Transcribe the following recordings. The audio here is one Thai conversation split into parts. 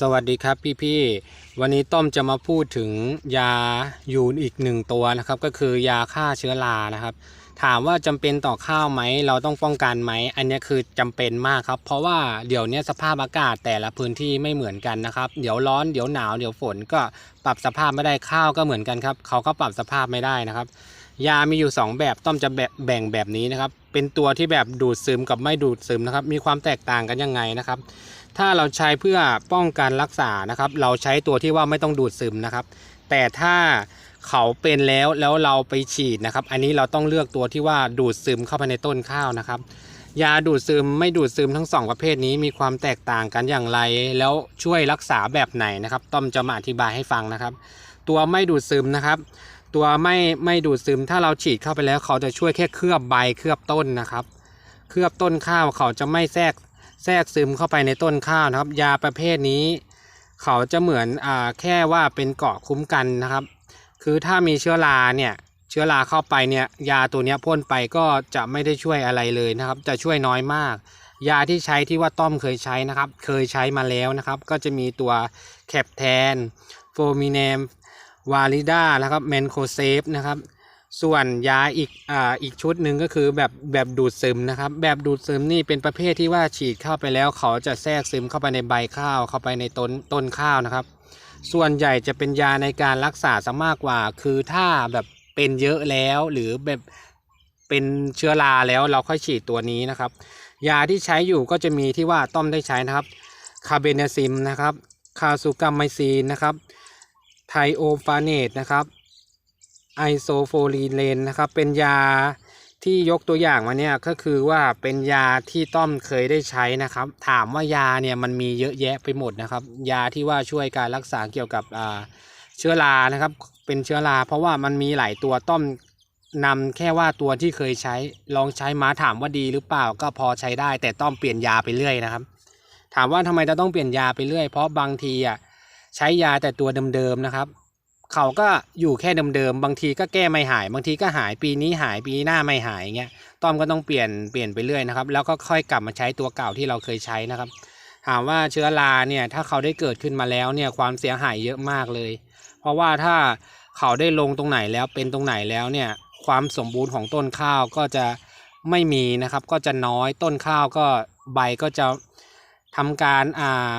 สวัสดีครับพี่ๆวันนี้ต้อมจะมาพูดถึงยาอยู่อีกหนึ่งตัวนะครับก็คือยาฆ่าเชื้อรานะครับ ถามว่าจำเป็นต่อข้าวไหมเราต้องป้องกันไหมอันนี้คือจำเป็นมากครับ เพราะว่าเดี๋ยวนี้สภาพอากาศแต่ละพื้นที่ไม่เหมือนกันนะครับ เดี๋ยวร้อนเดี๋ยวหนาวเดี๋ยวฝนก็ปรับสภาพไม่ได้ข้าวก็เหมือนกันครับเขาก็ปรับสภาพไม่ได้นะครับยามีอยู่ 2 แบบต้อมจะแบบแบ่งแบบนี้นะครับ เป็นตัวที่แบบดูดซึมกับไม่ดูดซึมนะครับ มีความแตกต่างกันยังไงนะครับ ถ้าเราใช้เพื่อป้องกันรักษานะครับ เราใช้ตัวที่ว่าไม่ต้องดูดซึมนะครับ แต่ถ้าเขาเป็นแล้วแล้วเราไปฉีดนะครับ อันนี้เราต้องเลือกตัวที่ว่าดูดซึมเข้าไปในต้นข้าวนะครับ ยาดูดซึมไม่ดูดซึมทั้งสองประเภทนี้มีความแตกต่างกันอย่างไร แล้วช่วยรักษาแบบไหนนะครับ ต้อมจะมาอธิบายให้ฟังนะครับ ตัวไม่ดูดซึมนะครับ ตัวไม่ไม่ดูดซึมถ้าเราฉีดเข้าไปแล้ว เขาจะช่วยแค่เคลือบใบเคลือบต้นนะครับ เคลือบต้นข้าวเขาจะไม่แทรก แทรกซึมเข้าไปในต้นข้าวนะครับ ยาประเภทนี้ เขาจะเหมือนอแค่ว่าเป็นเกาะคุ้มกันนะครับ คือถ้ามีเชื้อราเนี่ยเชื้อราเข้าไปเนี่ยยาตัวนี้พ่นไปก็จะไม่ได้ช่วยอะไรเลยนะครับ จะช่วยน้อยมาก ยาที่ใช้ที่ว่าต้อมเคยใช้นะครับ เคยใช้มาแล้วนะครับ ก็จะมีตัวแคปแทนโฟมิเนมวาลิด้านะครับแมนโคเซฟนะครับ ส่วนยาอีกอ่าอีกชุดหนึ่งก็คือแบบแบบดูดซึมนะครับ แบบดูดซึมนี่เป็นประเภทที่ว่าฉีดเข้าไปแล้ว เขาจะแทรกซึมเข้าไปในใบข้าว เข้าไปในต้นต้นข้าวนะครับ ส่วนใหญ่จะเป็นยาในการรักษาซะมากกว่า คือถ้าแบบเป็นเยอะแล้วหรือแบบเป็นเชื้อราแล้วเราค่อยฉีดตัวนี้นะครับ ยาที่ใช้อยู่ก็จะมีที่ว่าต้อมได้ใช้นะครับคาเบนซิมนะครับคาซูกัมไมซีนนะครับไทโอฟาเนตนะครับ ไอโซโฟลีเลนนะครับ เป็นยาที่ยกตัวอย่างมาเนี่ยก็คือว่าเป็นยาที่ต้อมเคยได้ใช้นะครับ ถามว่ายาเนี่ยมันมีเยอะแยะไปหมดนะครับ ยาที่ว่าช่วยการรักษาเกี่ยวกับเชื้อรานะครับ เป็นเชื้อราเพราะว่ามันมีหลายตัวต้อมนำแค่ว่าตัวที่เคยใช้ลองใช้มาถามว่าดีหรือเปล่าก็พอใช้ได้ แต่ต้อมเปลี่ยนยาไปเรื่อยนะครับ ถามว่าทำไมจะต้องเปลี่ยนยาไปเรื่อย เพราะบางทีอะใช้ยาแต่ตัวเดิมๆนะครับ เขาก็อยู่แค่เดิมๆ บางทีก็แก้ไม่หาย บางทีก็หายปีนี้หายปีหน้าไม่หายเงี้ย ต้อมก็ต้องเปลี่ยนเปลี่ยนไปเรื่อยนะครับ แล้วก็ค่อยกลับมาใช้ตัวเก่าที่เราเคยใช้นะครับ ถามว่าเชื้อราเนี่ยถ้าเขาได้เกิดขึ้นมาแล้วเนี่ยความเสียหายเยอะมากเลย เพราะว่าถ้าเขาได้ลงตรงไหนแล้วเป็นตรงไหนแล้วเนี่ยความสมบูรณ์ของต้นข้าวก็จะไม่มีนะครับ ก็จะน้อยต้นข้าวก็ใบก็จะทำการอ่า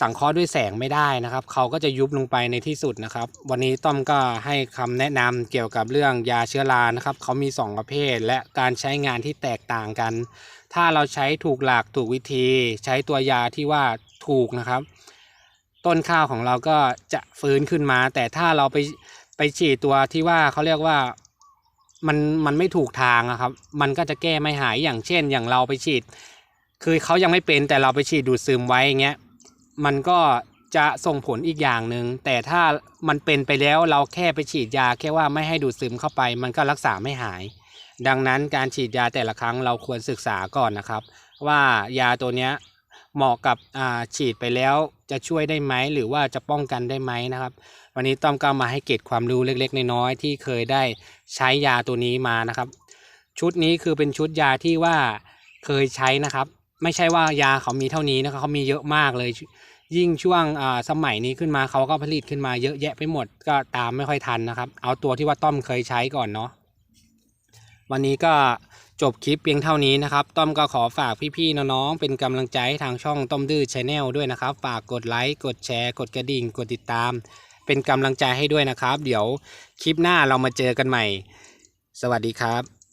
สังเคราะห์ด้วยแสงไม่ได้นะครับ เขาก็จะยุบลงไปในที่สุดนะครับ วันนี้ต้อมก็ให้คำแนะนำเกี่ยวกับเรื่องยาเชื้อรานะครับ เขามี 2 ประเภท และการใช้งานที่แตกต่างกัน ถ้าเราใช้ถูกหลักถูกวิธี ใช้ตัวยาที่ว่าถูกนะครับ ต้นข้าวของเราก็จะฟื้นขึ้นมา แต่ถ้าเราไปไปฉีดตัวที่ว่าเขาเรียกว่ามันมันไม่ถูกทางอะครับ มันก็จะแก้ไม่หายอย่างเช่น อย่างเราไปฉีด คือเขายังไม่เป็นแต่เราไปฉีดดูดซึมไว้อย่างเงี้ย มันก็จะส่งผลอีกอย่างหนึ่งแต่ถ้ามันเป็นไปแล้วเราแค่ไปฉีดยาแค่ว่าไม่ให้ดูดซึมเข้าไป มันก็รักษาไม่หาย ดังนั้นการฉีดยาแต่ละครั้งเราควรศึกษาก่อนนะครับ ว่ายาตัวเนี้ยเหมาะกับฉีดไปแล้วจะช่วยได้ไหมหรือว่าจะป้องกันได้ไหมนะครับ วันนี้ต้อมก็มาให้เกร็ดความรู้เล็กๆ น้อยๆที่เคยได้ใช้ยาตัวนี้มานะครับ ชุดนี้คือเป็นชุดยาที่ว่าเคยใช้นะครับ ไม่ใช่ว่ายาเขามีเท่านี้นะครับเขามีเยอะมากเลย ยิ่งช่วงสมัยนี้ขึ้นมาเขาก็ผลิตขึ้นมาเยอะแยะไปหมดก็ตามไม่ค่อยทันนะครับ เอาตัวที่ว่าต้อมเคยใช้ก่อนเนาะวันนี้ก็จบคลิปเพียงเท่านี้นะครับ ต้อมก็ขอฝากพี่ๆน้องๆเป็นกำลังใจให้ทางช่องต้อมดื้อชาแนลด้วยนะครับ ฝากกดไลค์กดแชร์ กดกระดิ่ง กดติดตาม เป็นกำลังใจให้ด้วยนะครับ เดี๋ยวคลิปหน้าเรามาเจอกันใหม่ สวัสดีครับ